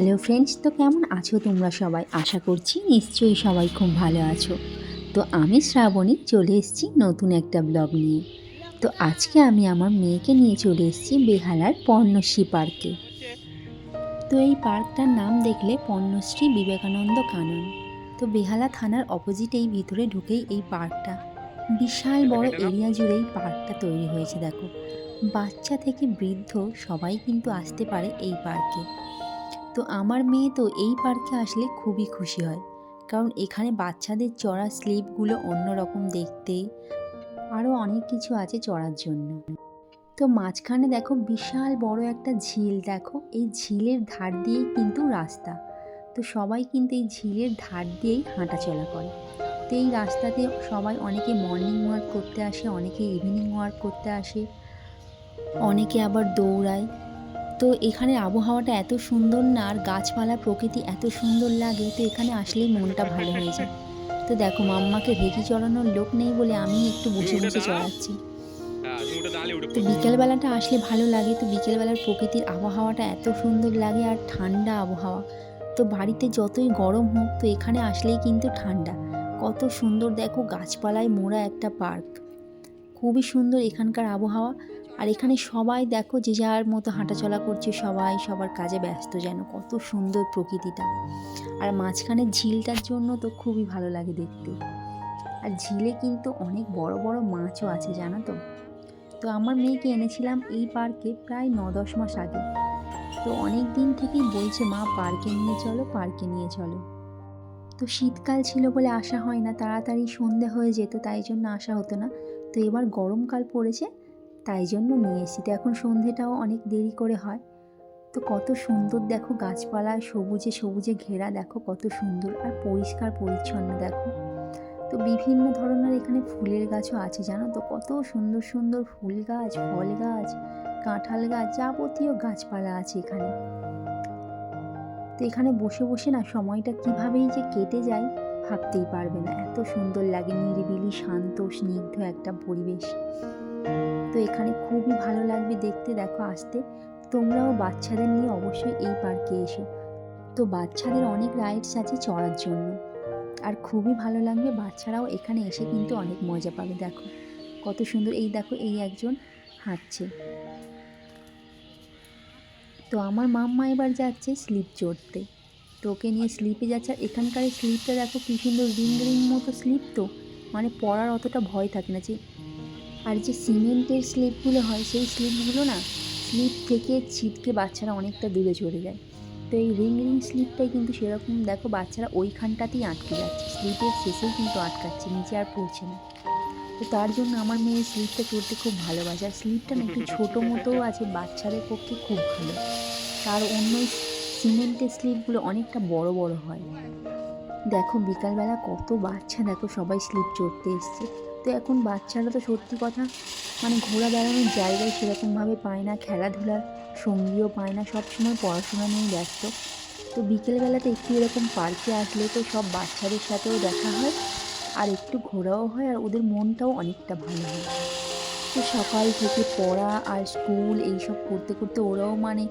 Hello friends তো কেমন আছো তোমরা সবাই? আশা করছি নিশ্চয়ই সবাই খুব ভালো আছো। তো আমি শ্রাবণী চলে এসেছি নতুন একটা ব্লগ নিয়ে। তো আজকে আমি আমার মেয়েকে নিয়ে চলে এসেছি বেহালার পর্ণশ্রী পার্কে তো এই পার্কটার নাম দেখলে পর্ণশ্রী বিবেকানন্দ কানন। তো বেহালা থানার অপোজিটেই ভিতরে ঢুকেই এই পার্কটা বিশাল বড় এরিয়া জুড়ে এই পার্কটা তৈরি হয়েছে দেখো। বাচ্চা থেকে বৃদ্ধ সবাই কিন্তু আসতে পারে এই পার্কে তো আমার মেয়ে তো এই পার্কে আসলে খুবই খুশি হয়। কারণ এখানে বাচ্চাদের চড়া স্লিপগুলো অন্যরকম দেখতে। আরও অনেক কিছু আছে চড়ার জন্য। তো মাঝখানে দেখো বিশাল বড় একটা ঝিল, দেখো? এই ঝিলের ধার দিয়েই কিন্তু রাস্তা। তো সবাই কিন্তু এই ঝিলের ধার দিয়েই হাঁটাচলা করে। তো এই রাস্তাতে সবাই অনেকে মর্নিং ওয়াক করতে আসে, অনেকে ইভিনিং ওয়াক করতে আসে, অনেকে আবার দৌড়ায়। তো এখানে আবহাওয়াটা এত সুন্দর না আর গাছপালা প্রকৃতি এত সুন্দর লাগে তো এখানে আসলেই মনটা ভালো হয়ে যায়। তো দেখো মাম্মাকে রেখি চড়ানোর লোক নেই বলে আমি একটু বসে বসে চড়াচ্ছি। তো বিকেলবেলাটা আসলে ভালো লাগে তো বিকেলবেলার প্রকৃতির আবহাওয়াটা এত সুন্দর লাগে আর ঠান্ডা আবহাওয়া। তো বাড়িতে যতই গরম হোক তো এখানে আসলেই কিন্তু ঠান্ডা। কত সুন্দর দেখো গাছপালায় মোড়া একটা পার্ক। খুবই সুন্দর এখানকার আবহাওয়া। আর এখানে সবাই দেখো যে যার মতো হাঁটাচলা করছে সবাই সবার কাজে ব্যস্ত যেন, কত সুন্দর প্রকৃতিটা। আর মাঝখানে ঝিলটার জন্য তো খুবই ভালো লাগে দেখতে। আর ঝিলে কিন্তু অনেক বড় বড় মাছও আছে, জানো তো? তো আমার মেয়েকে এনেছিলাম এই পার্কে প্রায় ন দশ মাস আগে। তো অনেক দিন থেকেই বলছে, মা, পার্কে নিয়ে চলো, পার্কে নিয়ে চলো। তো শীতকাল ছিল বলে আসা হয় না, তাড়াতাড়ি সন্ধে হয়ে যেত, তাই জন্য আসা হতো না। তো এবার গরমকাল পড়েছে তাই জন্য নিয়ে এসেছি। তো এখন সন্ধেটাও অনেক দেরি করে হয়। তো কত সুন্দর দেখো গাছপালায় সবুজে সবুজে ঘেরা, দেখো কত সুন্দর আর পরিষ্কার পরিচ্ছন্ন দেখো। তো বিভিন্ন ধরনের এখানে ফুলের গাছও আছে, জানো তো? কত সুন্দর সুন্দর ফুল গাছ, ফল গাছ, কাঁঠাল গাছ, যাবতীয় গাছপালা আছে এখানে। তো এখানে বসে বসে না সময়টা কিভাবেই যে কেটে যায় ভাবতেই পারবে না। এত সুন্দর লাগে নিরিবিলি, শান্ত, স্নিগ্ধ একটা পরিবেশ। তো এখানে খুবই ভালো লাগবে দেখতে, দেখো আসতে। তোমরাও বাচ্চাদের নিয়ে অবশ্যই এই পার্কে এসো। তো বাচ্চাদের অনেক রাইডস আছে চড়ার জন্য। আর খুবই ভালো লাগবে, বাচ্চারাও এখানে এসে কিন্তু অনেক মজা পাবে, দেখো। কত সুন্দর, এই দেখো, এই একজন হাঁটছে। তো আমার মাম্মা এবার যাচ্ছে স্লিপ চড়তে। তো ওকে নিয়ে স্লিপে যাচ্ছে, আর এখানকার স্লিপটা দেখো কী সুন্দর, রিং রিং মতো স্লিপ তো। মানে পড়ার অতটা ভয় থাকে না যে আর যে সিমেন্টের স্লিপগুলো হয়, সেই স্লিপগুলো না, স্লিপ থেকে ছিটকে বাচ্চারা অনেকটা দূরে চলে যায়। তো এই রিং রিং স্লিপটাই কিন্তু সেরকম, দেখো বাচ্চারা ওইখানটাতেই আটকে যাচ্ছে। স্লিপের শেষেই কিন্তু আটকাচ্ছে, নিচে আর পড়ছে না। তো তার জন্য আমার মেয়ে স্লিপটা চড়তে খুব ভালোবাসে। আর স্লিপটা না একটু ছোটো মতোও আছে, বাচ্চাদের পক্ষে খুব ভালো। তার অন্য সিমেন্টের স্লিপগুলো অনেকটা বড় বড় হয়। দেখো বিকালবেলা কত বাচ্চা, দেখো সবাই স্লিপ চড়তে এসছে। তো এখন বাচ্চারা তো সত্যি কথা মানে ঘোরা বেড়ানোর জায়গায় সেরকমভাবে পায় না খেলাধুলার সঙ্গীও পায় না, সবসময় পড়াশোনা নিয়ে ব্যস্ত। তো বিকেলবেলাতে একটু এরকম পার্কে আসলে তো সব বাচ্চাদের সাথেও দেখা হয়, আর একটু ঘোরাও হয়, আর ওদের মনটাও অনেকটা ভালো হয়। তো সকাল থেকে পড়া আর স্কুল এইসব করতে করতে ওরাও মানে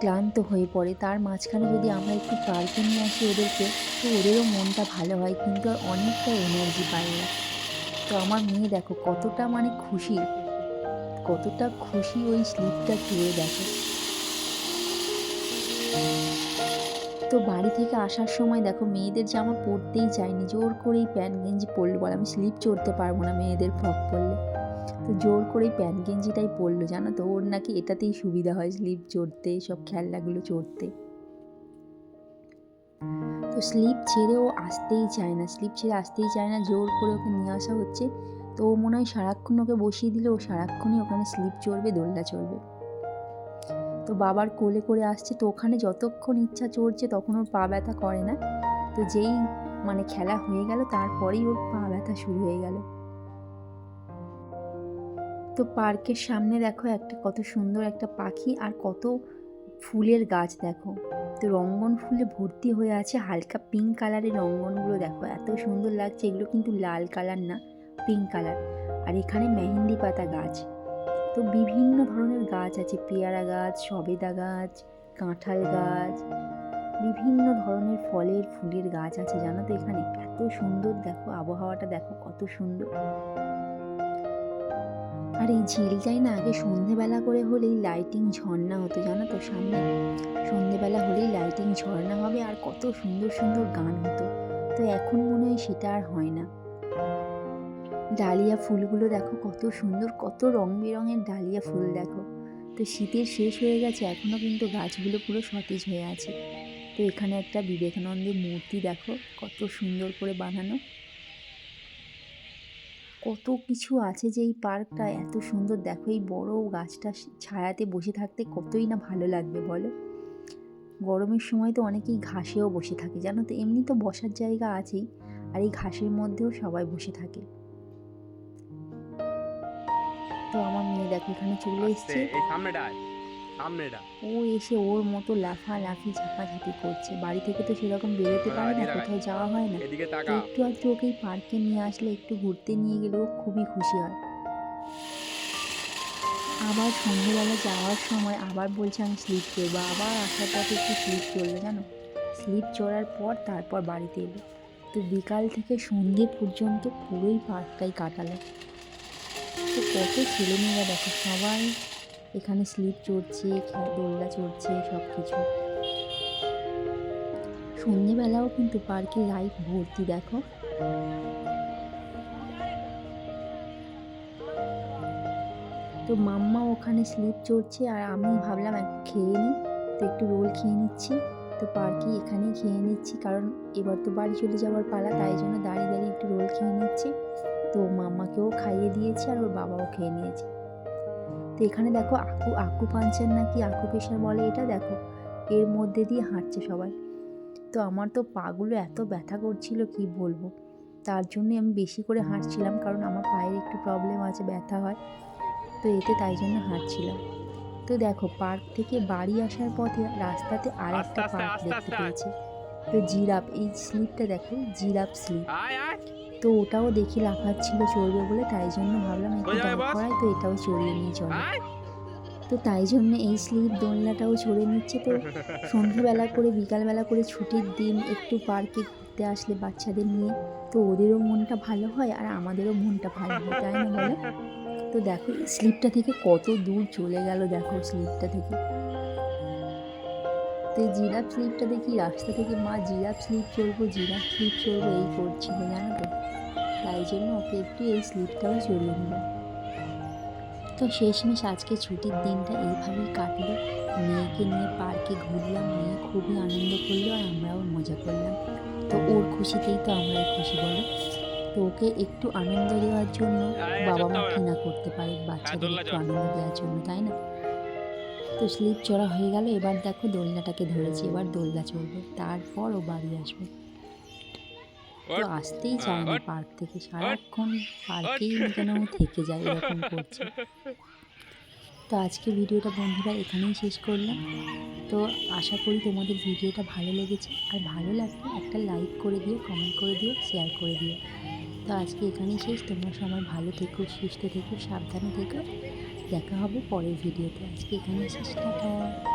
ক্লান্ত হয়ে পড়ে। তার মাঝখানে যদি আমরা একটু পার্কে নিয়ে আসি ওদেরকে, তো ওদেরও মনটা ভালো হয়, কিন্তু আর অনেকটা এনার্জি পায় ওরা। তো আমার মেয়ে দেখো কতটা মানে খুশি। কতটা খুশি ওই স্লিপটা চুয়ে দেখো। তো বাড়ি থেকে আসার সময় দেখো মেয়েদের জামা পরতেই চায়নি জোর করেই প্যান্ট, গেঞ্জি পরলো বলে। আমি স্লিপ চড়তে পারব না মেয়েদের ফ্রক পরলে। তো জোর করেই প্যান্ট, গেঞ্জিটাই পরলো। জানো তো, ওর নাকি এটাতেই সুবিধা হয় স্লিপ চড়তে, সব খেলনাগুলো চড়তে। তো স্লিপ ছেড়ে ও আসতেই চায় না স্লিপ ছেড়ে আসতেই চায় না, জোর করে ওকে নিয়ে আসা হচ্ছে। তো ও মনে হয় সারাক্ষণ ওকে বসিয়ে দিলে, ও সারাক্ষণই ওখানে স্লিপ চড়বে, দোলনা চড়বে। তো বাবার কোলে করে আসছে, তো ওখানে যতক্ষণ ইচ্ছা চড়ছে তখন ওর পা ব্যথা করে না। তো যেই মানে খেলা হয়ে গেল, তারপরেই ওর পা ব্যথা শুরু হয়ে গেল। তো পার্কের সামনে দেখো একটা কত সুন্দর একটা পাখি, আর কত ফুলের গাছ দেখো। তো রঙ্গন ফুলে ভর্তি হয়ে আছে হালকা পিঙ্ক কালারের রঙ্গনগুলো দেখো। এত সুন্দর লাগছে, এগুলো কিন্তু লাল কালার না পিঙ্ক কালার আর এখানে মেহেন্দি পাতা গাছ। তো বিভিন্ন ধরনের গাছ আছে, পেয়ারা গাছ, সবেদা গাছ, কাঁঠাল গাছ, বিভিন্ন ধরনের ফলের ফুলের গাছ আছে, জানো তো এখানে? এত সুন্দর দেখো, আবহাওয়াটা দেখো কত সুন্দর। আর এই ঝিলটাই না আগে সন্ধেবেলা করে হলেই লাইটিং ঝর্ণা হতো, জানো তো সামনে? সন্ধেবেলা হলেই লাইটিং ঝর্ণা হবে আর কত সুন্দর সুন্দর গান হতো। তো এখন মনে হয় সেটা আর হয় না। ডালিয়া ফুলগুলো দেখো কত সুন্দর, কত রং বেরঙের ডালিয়া ফুল দেখো। তো শীতের শেষ হয়ে গেছে এখনও কিন্তু গাছগুলো পুরো সতেজ হয়ে আছে। তো এখানে একটা বিবেকানন্দের মূর্তি দেখো, কত সুন্দর করে বানানো। কত কিছু আছে যে এই পার্কটা এত সুন্দর। দেখো এই বড় গাছটা ছায়াতে বসে থাকতে কতই না ভালো লাগবে বলো? গরমের সময় তো অনেকেই ঘাসেও বসে থাকে জানো তো? এমনি তো বসার জায়গা আছেই আর এই ঘাসের মধ্যেও সবাই বসে থাকে। তো আমার মেয়ে দেখো এখানে চলে এসছে। সামনেটা সামনেটা। ও এসে ওর মতো লাফালাফি ঝাপাঝাপি করছে। বাড়ি থেকে তো সেরকম বেরোতে পারে না কোথাও যাওয়া হয় না। একটু আধটু ওকে পার্কে নিয়ে আসলে একটু ঘুরতে নিয়ে গেলে খুবই খুশি হয়। আবার সন্ধ্যেবেলা যাওয়ার সময় আবার বলছে আমি স্লিপ করব। আবার আসার পথে একটু স্লিপ চলল জানো? স্লিপ চড়ার পর তারপর বাড়িতে এলো। তো বিকাল থেকে সন্ধে পর্যন্ত পুরোই পার্কটাই কাটালো। তো কত ছেলেমেয়েরা দেখো সবাই এখানে স্লিপ চড়ছে দোলনা চড়ছে সব কিছু সন্ধেবেলাও কিন্তু পার্কে লাইট ভর্তি, দেখো। তো মাম্মা ওখানে স্লিপ চড়ছে আর আমি ভাবলাম খেয়ে নিই তো একটু রোল খেয়ে নিচ্ছি। তো পার্কে এখানেই খেয়ে নিচ্ছি, কারণ এবার তো বাড়ি চলে যাওয়ার পালা, তাই জন্য দাঁড়িয়ে দাঁড়িয়ে একটু রোল খেয়ে নিচ্ছি। তো মাম্মাকেও খাইয়ে দিয়েছি আর ওর বাবাও খেয়ে নিয়েছে। তো এখানে দেখো আকু আকু পাঞ্চার নাকি আকু পেশার বলে এটা দেখো। এর মধ্যে দিয়ে হাঁটছে সবাই। তো আমার তো পাগুলো এত ব্যথা করছিল কি বলব? তার জন্যে আমি বেশি করে হাঁটছিলাম কারণ আমার পায়ের একটু প্রবলেম আছে ব্যথা হয়। তো এতে তাই জন্য হাঁটছিলাম। তো দেখো পার্ক থেকে বাড়ি আসার পথে রাস্তাতে আর একটা পার্ক দেখতে পেয়েছি। তো জিরাফ এই স্লিপটা দেখো জিরাফ স্লিপ। তো ওটাও দেখি লাফাচ্ছিল চড়বে বলে তাই জন্য ভাবলাম একটু দাঁড়? করাই তো এটাও চড়িয়ে নিয়ে চলে। তো তাই জন্য এই স্লিপ দোলনাটাও চড়ে নিচ্ছে। তো সন্ধ্যাবেলা করে বিকালবেলা করে ছুটির দিন একটু পার্কে ঘুরতে আসলে বাচ্চাদের নিয়ে তো ওদেরও মনটা ভালো হয় আর আমাদেরও মনটা ভালো হয় তাই না বলো? তো দেখো স্লিপটা থেকে কত দূর চলে গেল দেখো স্লিপটা থেকে। তো এই জিরাফ স্লিপটা দেখি রাস্তা থেকে মা জিরাফ স্লিপ চড়বো জিরাফ স্লিপ চড়বো এই করছিল জানো তো? তাই জন্য ওকে একটু এই স্লিপটাও চড়িয়ে নিলাম তো শেষমেশ আজকে ছুটির দিনটা এইভাবেই কাটলো। মেয়েকে নিয়ে পার্কে ঘুরলাম মেয়ে খুবই আনন্দ করল আর আমরাও মজা করলাম। তো ওর খুশিতেই তো আমরাই খুশি বলো। তো ওকে একটু আনন্দ দেওয়ার জন্য বাবা মা সত্যি কি না করতে পারে বাচ্চাদের একটু আনন্দ দেওয়ার জন্য তাই না? তো স্লিপ চড়া হয়ে গেল এবার দেখো দোলনাটাকে ধরেছি এবার দোলনা চড়বে তারপর ও বাড়ি আসবে। তো আসতেই চায় না পার্ক থেকে। সারাক্ষণ পার্কেই কেন ও থেকে যায় এরকম করছে। তো আজকে ভিডিওটা বন্ধুরা এখানেই শেষ করলাম। তো আশা করি তোমাদের ভিডিওটা ভালো লেগেছে। আর ভালো লাগলে একটা লাইক করে দিও কমেন্ট করে দিও শেয়ার করে দিও। তো আজকে এখানেই শেষ। তোমরা সবাই ভালো থেকো সুস্থ থেকো সাবধানে থেকো। দেখা হবে পরের ভিডিওতে। আজকে এখানেই শেষ। টাটা।